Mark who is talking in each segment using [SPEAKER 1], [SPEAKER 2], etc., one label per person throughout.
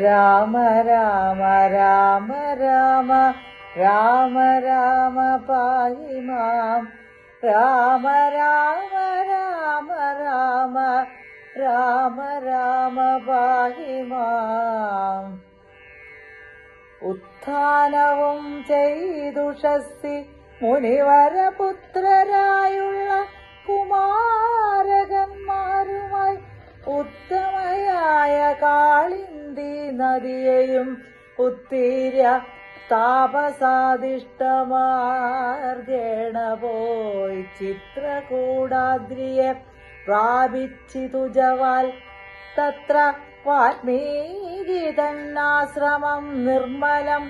[SPEAKER 1] രാമ രാമ രാമ രാമ രാമ രാമ പാഹി മാം. രാമ രാമ രാമ രാമ രാമ രാമ പാഹി മാം. ഉത്ഥാനവും ചെയ്തുഷസ്സി മുനിവരപുത്രരായുള്ള കുമാരകന്മാരുമായി ഉത്തമയായ കാളിന്തി നദിയെയും ഉത്തീര്യ താപസാദിഷ്ടമാർഗേണ പോയി ചിത്രകൂടാദ്രിയെ പ്രാപിച്ചിതു ജവാൽ. തത്ര വാൽമീകിതന്നാശ്രമം നിർമ്മലം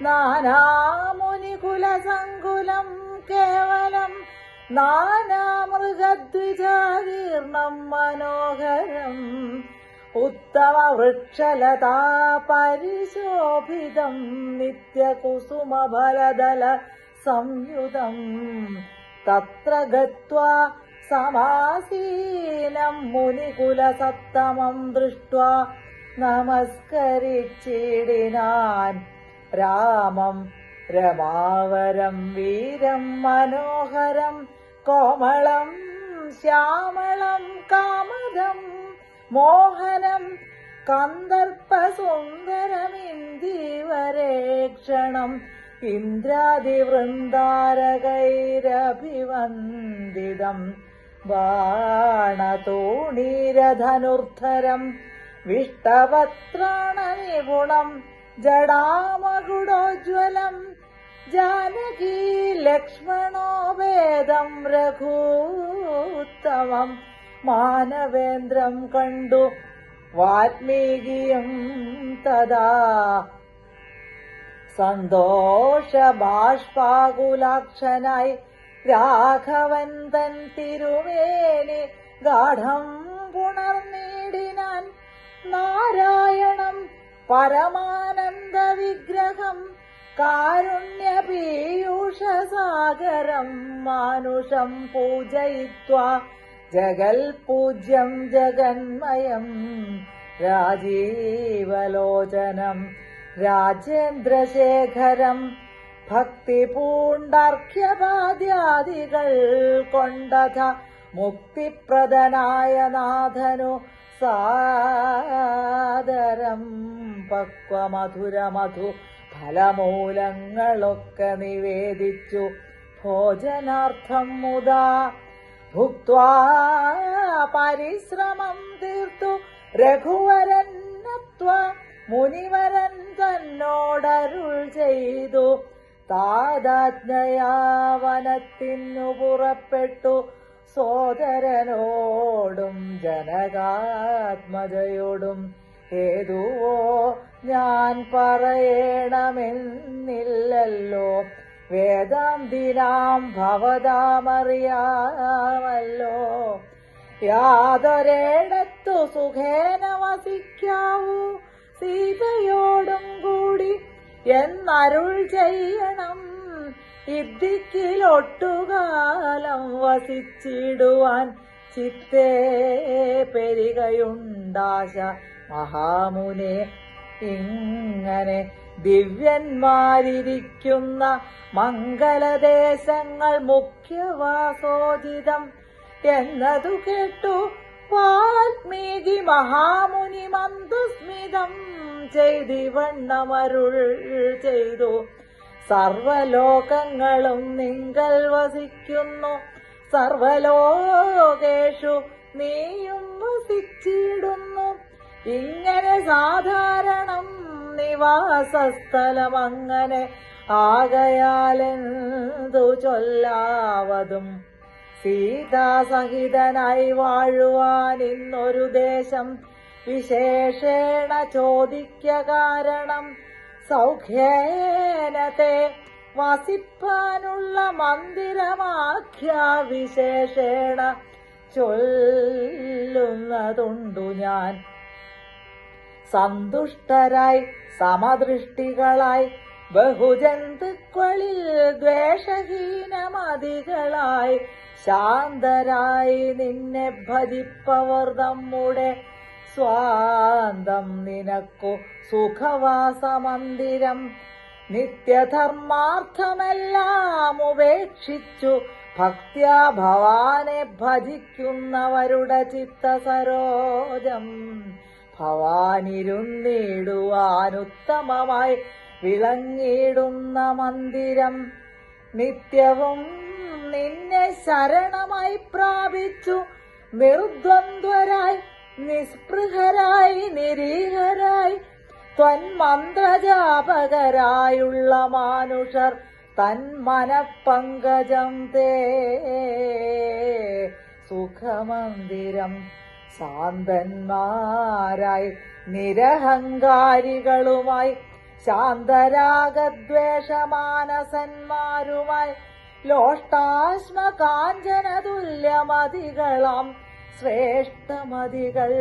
[SPEAKER 1] നാനാമുനികുലസങ്കുലം കേവലം നാനാമൃഗദ്വിജാകീർണം മനോഹരം ഉത്തമ വൃക്ഷലതാ പരിശോഭിതം നിത്യകുസുമഫലദല സംയുതം തത്ര ഗത്വാ സമാസീനം മുനികുലസത്തമം ദൃഷ്ട്വാ നമസ്കരിച്ചിടിനാൻ രാമം രമാവരം വീരം മനോഹരം കോമളം ശ്യാമളം കാമദം മോഹനം കന്ദർപ്പസുന്ദരമിന്ദിവരേക്ഷണം ഇന്ദ്രാദിവൃന്ദാരകൈരഭിവന്ദിതം ബാണതോണീരധനുർധരം വിഷ്ടപത്രാണനിപുണം ജടാമകുടോജ്വലം ജാനകീ ലക്ഷ്മണോ വേദം രഘൂത്തമം മാനവേന്ദ്രം കണ്ടു. വാത്മീകിയും തഥാ. സന്തോഷ ബാഷ്പാകുലാക്ഷനായി രാഘവൻ തൻ തിരുമേനി ഗാഠം പുണർനീടിനാൻ. നാരായണം പരമാനന്ദ വിഗ്രഹം കാരുണ്യ പീയൂഷസാഗരം മാനുഷം പൂജയിത്വാ. ജഗൽ പൂജ്യം ജഗന്മയം രാജീവലോചനം രാജേന്ദ്രശേഖരം ഭക്തി പൂണ്ടർഘ്യപാദ്യാദികൾ കൊണ്ടഥ മുക്തിപ്രദനായ നാഥനു സാദരം. പക്വമധുരമധു ഫലമൂലങ്ങളൊക്കെ നിവേദിച്ചു. ഭോജനാർത്ഥം മുതാ ഭുക്വാ പരിശ്രമം തീർത്തു രഘുവരന്നത്വ മുനിവരൻ തന്നോടരുൾ ചെയ്തു. താതാജ്ഞയാവനത്തിനു പുറപ്പെട്ടു. സോദരനോടും ജനകാത്മജയോടും ഏതുവോ ഞാൻ പറയണമെന്നില്ലല്ലോ. വേദാന്തിനാം ഭവതാമറിയാമല്ലോ. യാതൊരിടത്തു സുഖേന വസിക്കാവൂ. സീതയോടും കൂടി എന്നരുൾ ചെയ്യണം. ഇദ്ദിക്കിലൊട്ടുകാലം വസിച്ചിടുവാൻ ചിത്തേ പെരികയുണ്ടാശ. മഹാമുനെ ഇങ്ങനെ ദിവ്യന്മാരിരിക്കുന്ന മംഗലദേശങ്ങൾ മുഖ്യവാസോചിതം എന്നതു കേട്ടു വാൽമീകി മഹാമുനി മന്ദസ്മിതം ചെയ്തിവണ്ണമരുൾ ചെയ്തു. സർവലോകങ്ങളും നിങ്ങൾ വസിക്കുന്നു. സർവലോകേഷു നീയും വസിച്ചിടുന്നു. ഇങ്ങനെ സാധാരണം നിവാസസ്ഥലം അങ്ങനെ ആകയാലെന്തു ചൊല്ലാവതും. സീതാസഹിതനായി വാഴുവാൻ ഇന്നൊരു ദേശം വിശേഷേണ ചോദിക്ക കാരണം. സൗഖ്യേനത്തെ വസിപ്പാനുള്ള മന്ദിരമാഖ്യ വിശേഷേണ ചൊല്ലുന്നതുണ്ടു ഞാൻ. സന്തുഷ്ടരായി സമദൃഷ്ടികളായി ബഹുജന്തുക്കളിൽ ദ്വേഷഹീനമതികളായി ശാന്തരായി നിന്നെ ഭജിപ്പവർ നമ്മുടെ സ്വാന്തം നിനക്കു സുഖവാസമന്ദിരം. നിത്യധർമാർത്ഥമെല്ലാം ഉപേക്ഷിച്ചു ഭക്ത്യാ ഭവാനെ ഭജിക്കുന്നവരുടെ ചിത്തസരോജം. ഭവാനിരുന്നിടുവാനുത്തമമായി വിളങ്ങിടുന്ന മന്ദിരം നിത്യവും നിന്നെ ശരണമായി പ്രാപിച്ചു. നിർദ്വന്ദ്വരായി നിസ്പൃഹരായി നിരീഹരായി ത്വന്മന്ത്രജാപകരായുള്ള മാനുഷർ തൻ മനപ്പങ്കജം തേ. സുഖമന്ദിരം ശാന്തന്മാരായി നിരഹങ്കാരികളുമായി ശാന്തരാഗദ്വേഷമാനസന്മാരുമായി ലോഷ്ടാശ്മ കാഞ്ചന തുല്യമതികളാം ശ്രേഷ്ഠമതികൾ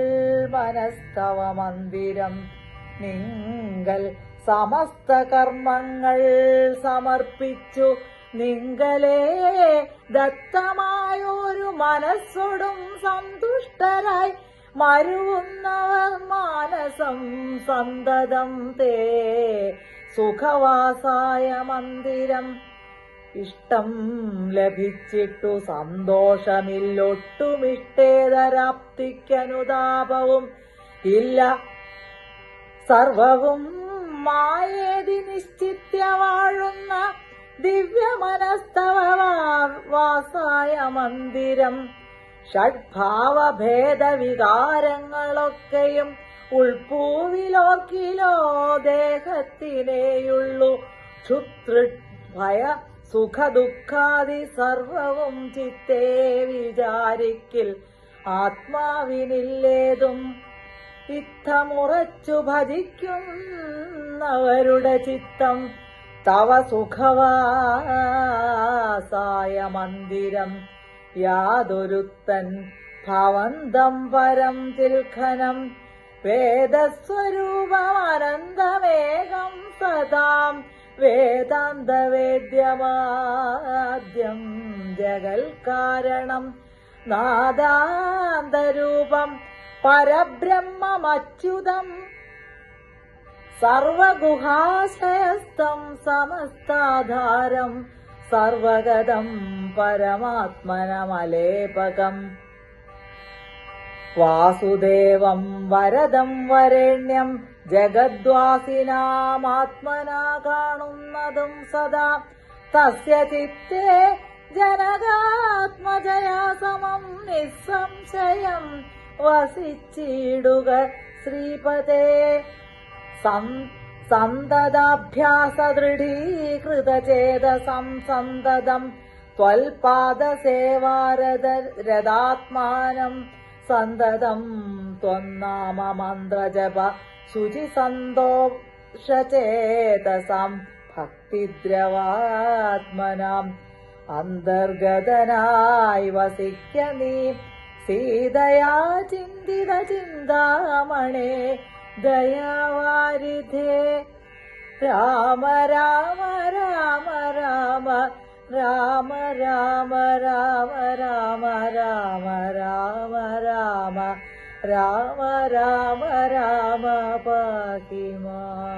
[SPEAKER 1] മനസ്തവ മന്ദിരം നിങ്ങൾ സമസ്ത കർമ്മങ്ങൾ സമർപ്പിച്ചു നിങ്കലേ ദത്തമായൊരു മനസ്സോടും സന്തുഷ്ടരായി മരുവുന്നവർ മാനസം സന്തതം തേ. സുഖവാസായ മന്ദിരം ഇഷ്ടം ലഭിച്ചിട്ടു സന്തോഷമില്ലൊട്ടുമിഷ്ടേതരാപ്തിക്കനുതാപവും ഇല്ല. സർവവും മായേതി നിശ്ചിത്യ വാഴുന്ന ദിവ്യമനസ്തവ വാസായ മന്ദിരം. ഷഡ്ഭാവഭേദ വികാരങ്ങളൊക്കെയും ഉൾപൂവിലോക്കിലോ ദേഹത്തിനേയുള്ളു. ക്ഷുതൃ ഭയ സുഖദുഃഖാദി സർവവും ചിത്തേ വിചാരിക്കിൽ ആത്മാവിനില്ലേതും. ഇത്തമുറച്ചു ഭജിക്കുന്നവരുടെ ചിത്തം തവ സുഖവാസായ മന്ദിരം. യാതൊരുത്തൻ ഭവന്തം പരം തിൽഖനം വേദസ്വരൂപമനന്തമേകം സദാം. വേദാന്തവേദ്യമാദ്യം ജഗൽകാരണം. നാദാന്തരൂപം പരബ്രഹ്മമച്യുതം സർവഗുഹാശയസ്ഥം സമസ്താധാരം സർവഗതം പരമാത്മനമലേപകം. വാസുദേവം വരദം വരേണ്യം ജഗദ്വാസിനാമാത്മനാ കാണുന്നതും സദാ. തസ്യ ചിത്തേ ജനകാത്മജയാ സമം നിസ്സംശയം വസിച്ചിടുക ശ്രീപദേ सन्तदाभ्यास दृढीकृत चेतसं सन्तदम् रदात्मानम् सन्ददम् त्वन्नाम मन्द्रजप शुचिसन्तोषचेतसाम् भक्तिद्रवात्मनाम् अन्तर्गतनाैव सिक्यनि सीतया चिन्तितचिन्तामणे दयावारिधे राम राम राम राम राम राम राम राम राम राम राम राम राम राम राम पातिमा